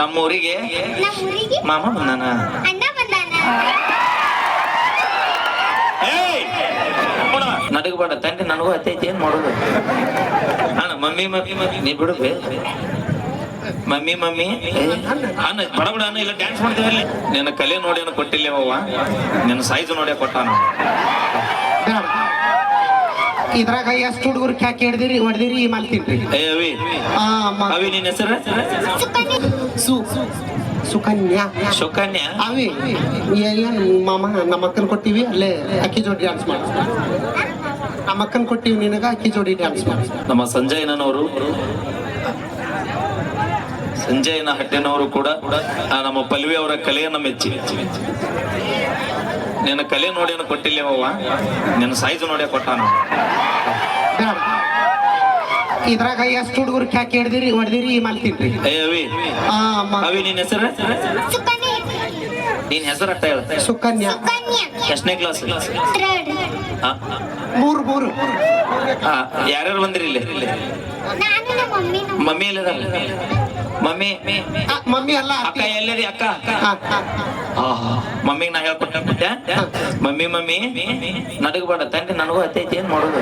ನಮ್ಮೂರಿಗೆ ನಮ್ಮ ಊರಿಗೆ ಮಾಮ ಬಂದಾನ? ಅಣ್ಣ ಬಂದಾನ? ನಡಗಬೇಡ ತಂದೆ ನನಗೂ ಹತ್ತೈತಿ ಏನ್ ಮಾಡೋದು? ಅಣ್ಣ ಮಮ್ಮಿ ಮಮ್ಮಿ ಮಮ್ಮಿ ನೀ ಬಿಡು ಮಮ್ಮಿ ಮಮ್ಮಿ ಅಣ್ಣ ಬಡ ಬಡ ಅಣ್ಣ ಇಲ್ಲ ಡ್ಯಾನ್ಸ್ ಮಾಡ್ತೀವಿ ಅಲ್ಲಿ. ನಿನ್ನ ಕಲೆ ನೋಡಿ ಕೊಟ್ಟಿಲ್ಲ ಅವ್ವ. ನಿನ್ನ ಸೈಜ್ ನೋಡಿ ಕೊಟ್ಟಾನ. ಇದ್ರಾಗ ಎಷ್ಟು ಹುಡುಗರು ಕ್ಯಾಕ್ ಹಿಡ್ದಿರಿ ಹೊಡ್ದಿರಿ ಮಾಲ್ ತಿನ್ರಿ. ಅವಿ. ನಿನ್ನ ಹೆಸರು? ಸು ಸುಕನ್ಯಾ. ಸುಕನ್ಯ ಅವಿ ಮಾಮ ನಮ್ಮ ಅಕ್ಕನ ಕೊಟ್ಟಿವಿ ಅಲ್ಲೇ ಅಕ್ಕಿ ಜೋಡಿ ಡ್ಯಾನ್ಸ್ ಮಾಡ ನಮ್ಮ ಅಕ್ಕನ್ ಕೊಟ್ಟಿವಿ ನಿನಗ ಅಕ್ಕಿ ಜೋಡಿ ಡ್ಯಾನ್ಸ್ ಮಾಡ ನಮ್ಮ ಸಂಜಯನವರು ಸಂಜಯನ ಹಟ್ಟೆನವರು ಕೂಡ ನಮ್ಮ ಪಲ್ವಿ ಅವರ ಕಲೆಯನ್ನ ಮೆಚ್ಚಿ. ನಿನ್ನ ಕಲೆ ನೋಡೇನು ಕೊಟ್ಟಿಲ್ಲ ಅವ್ವ ನಿನ್ನ ಸೈಜ್ ನೋಡೇ ಕೊಟ್ಟಾನ. ಇದ್ರಾಗ ಎಷ್ಟು ಹುಡುಗರು ಕ್ಯಾಕ್ ಹಿಡ್ದಿರಿ ಹೊಡ್ದಿರಿ ಮಲ್ತಿನ್ರಿ ಏ ಅವಿ. ಅವಿ ನಿನ್ನ ಹೆಸರು? ಸುಕನ್ಯಾ. ನಿನ್ ಹೆಸರು ಅಟ್ಟ ಹೇಳ. ಸುಕನ್ಯಾ. ಸುಕನ್ಯಾ. ಎಷ್ಟನೇ ಕ್ಲಾಸ್ ಮೂರು ಮೂರು. ಯಾರ್ಯಾರು ಬಂದಿರಿ ಇಲ್ಲಿ? ಮಮ್ಮಿ ನಮ್ಮ ಮಮ್ಮಿ ಮಮ್ಮಿ. ಅಲ್ಲ ಅಕ್ಕ ಎಲ್ಲರಿ ಅಕ್ಕ ಅಕ್ಕ. ಆ, ಆ. ಮಮ್ಮಿಗೆ ನಾ ಹೇಳ್ಕೊಟ್ಟೆ. ಮಮ್ಮಿ ಮಮ್ಮಿ ನಡಗಬೇಡ. ತಂದೆ ನನಗೂ ಹತ್ತೈತಿ ಏನ್ ಮಾಡೋದು?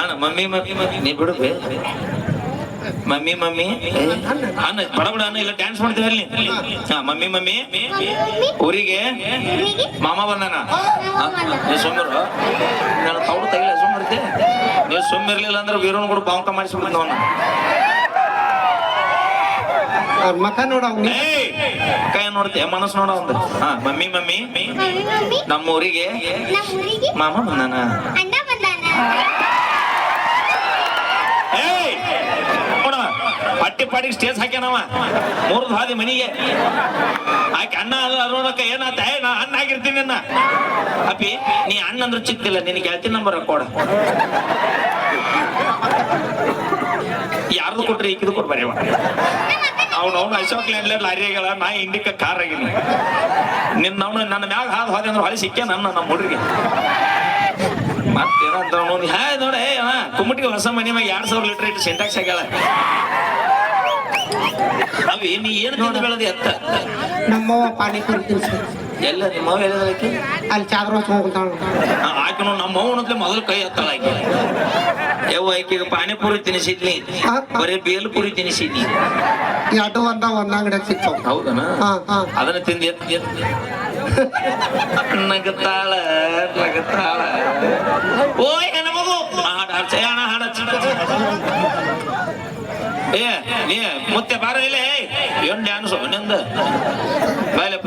ಅಣ್ಣ ಮಮ್ಮಿ ಮಮ್ಮಿ ಮಮ್ಮಿ. ನೀ ಬಿಡು ಬೇ. Mummy mummy. ಅಣ್ಣ ಬಡ ಬಡ ಅಣ್ಣ ಇಲ್ಲ ಡ್ಯಾನ್ಸ್ ಮಾಡ್ತೀವಿ ಅಲ್ಲಿ ಹಾ ಮಮ್ಮಿ ಮಮ್ಮಿ. ಊರಿಗೆ ಮಾಮ ಬಂದಾನ. ನೀವು ಸುಮ್ಮರು ನಾನು ತೌಡು ತೆಗಿಲ್ಲ ಸುಮ್ಮರ್ತಿ ನೀವು ಸುಮ್ಮಿರ್ಲಿಲ್ಲ ಅಂದ್ರೆ ವೀರನ್ ಕೂಡ ಬಾಂಕ ಮಾಡಿಸ್ಬಿಡ್ತು ಅವನ್ನ ಅವ್ನ್ ಮಕ ನೋಡ ಅವ್ನಿ ಏಯ್ ಕೈ ನೋಡ್ತೆ? ಮನಸ್ಸು ನೋಡ ಒಂದು ಹಾ ಮಮ್ಮಿ ಮಮ್ಮಿ. ನಮ್ಮ ಊರಿಗೆ ನಮ್ಮ ಊರಿಗೆ ಮಾಮ ಬಂದಾನ? ಅಣ್ಣ ಬಂದಾನ? ಏಯ್ ನೋಡವ ಪಟ್ಟಿ ಪಾಟಿಗೆ ಸ್ಟೇಜ್ ಹಾಕ್ಯಾನವ ಮೂರು ಹಾದಿ ಮನಿಗೆ. ಆಕೆ ಅಣ್ಣ ನೋಡಕ ಅರೋಣಕ್ಕ ಏನಾತ? ಏ ನಾ ಅಣ್ಣ ಆಗಿರ್ತೀನಿ ಅನ್ನ ಅಪ್ಪಿ ನೀ ಅಣ್ಣ ಅಂದ್ರೆ ಚಿಕ್ತಿಲ್ಲ ನಿನಗೆ ಗೆಳತಿ ನಂಬರ್ ಕೊಡ. ಯಾರ್ದು ಕೊಟ್ರಿ ಈಕಿದು ಕೊಟ್ಟು ಬರೆಯವ ಅವ್ನು ಅವ್ನು ಅಶೋಕ್ ಲ್ಯಾಂಡ್ಲರ್ ಲಾರಿಗಳ ನಾ ಇಂಡಿಕ ಕಾರ್ ಆಗಿಲ್ಲ. ನಿನ್ನ ಅವನು ನನ್ನ ಮ್ಯಾಗ ಹಾದು ಹೋದೆ ಅಂದ್ರೆ ಹೊಳಿ ಸಿಕ್ಕೇ ನನ್ನ ನಮ್ಮ ಹುಡುಗಿ ಮತ್ತೇನಂತ ಅವನು? ಹಾ ನೋಡ ಏ ಕುಮ್ಮಟಿಗೆ ಹೊಸ ಮನೆ ಮ್ಯಾಗ ಎರಡು ಸಾವಿರ ಲೀಟರ್ ಇಟ್ಟು ಸೆಂಟಾಕ್ಸ್ ಆಗ್ಯಾಳ. ಅವಿ ನೀ ಏನು ತಿಂದು ಬೆಳೆದಿ ಅತ್ತ ನಮ್ಮವ್ವ ಪಾನಿಪುರಿ ತಿನ್ಸಿ ಎಲ್ಲ ನಿಮ್ಮ ಹೇಳಿದಕ್ಕೆ ಅಲ್ಲಿ ಚಾದ್ರ ಹೋಗ್ತಾಳ ಕುಂತಾಳ ನಮ್ಮವನ ಮೊದಲು ಕೈ ಎತ್ತಳ ಆಕಿ. ಯವ್ವ ಆಕೆಗೆ ಪಾನಿಪುರಿ ತಿನ್ನಿಸಿದ್ನಿ ಬರೀ ಬೇಲ್ಪುರಿ ತಿನ್ನಿಸಿದ್ನಿ ಎರಡು ಒಂದ ಒಂದ ಅಂಗಡಿಯಾಗ ಸಿಗ್ತಾವ ಹೌದನ? ಅದನ್ನ ತಿಂದು ಎತ್ ಎತ್. ನಗತಾಳ ನಗತಾಳ. ಓ ಹೆಣ್ಮಗು ಹಾಡ ಹಾಡ ಅಣ್ಣ ಹಾಡ ಏ ನೀ ಮತ್ತೆ ಬಾರ ಇಲ್ಲೇ ಏನ್ ಡ್ಯಾನ್ಸ್ನಿಂದ? ಬಾಯ್ಲಪ್ಪ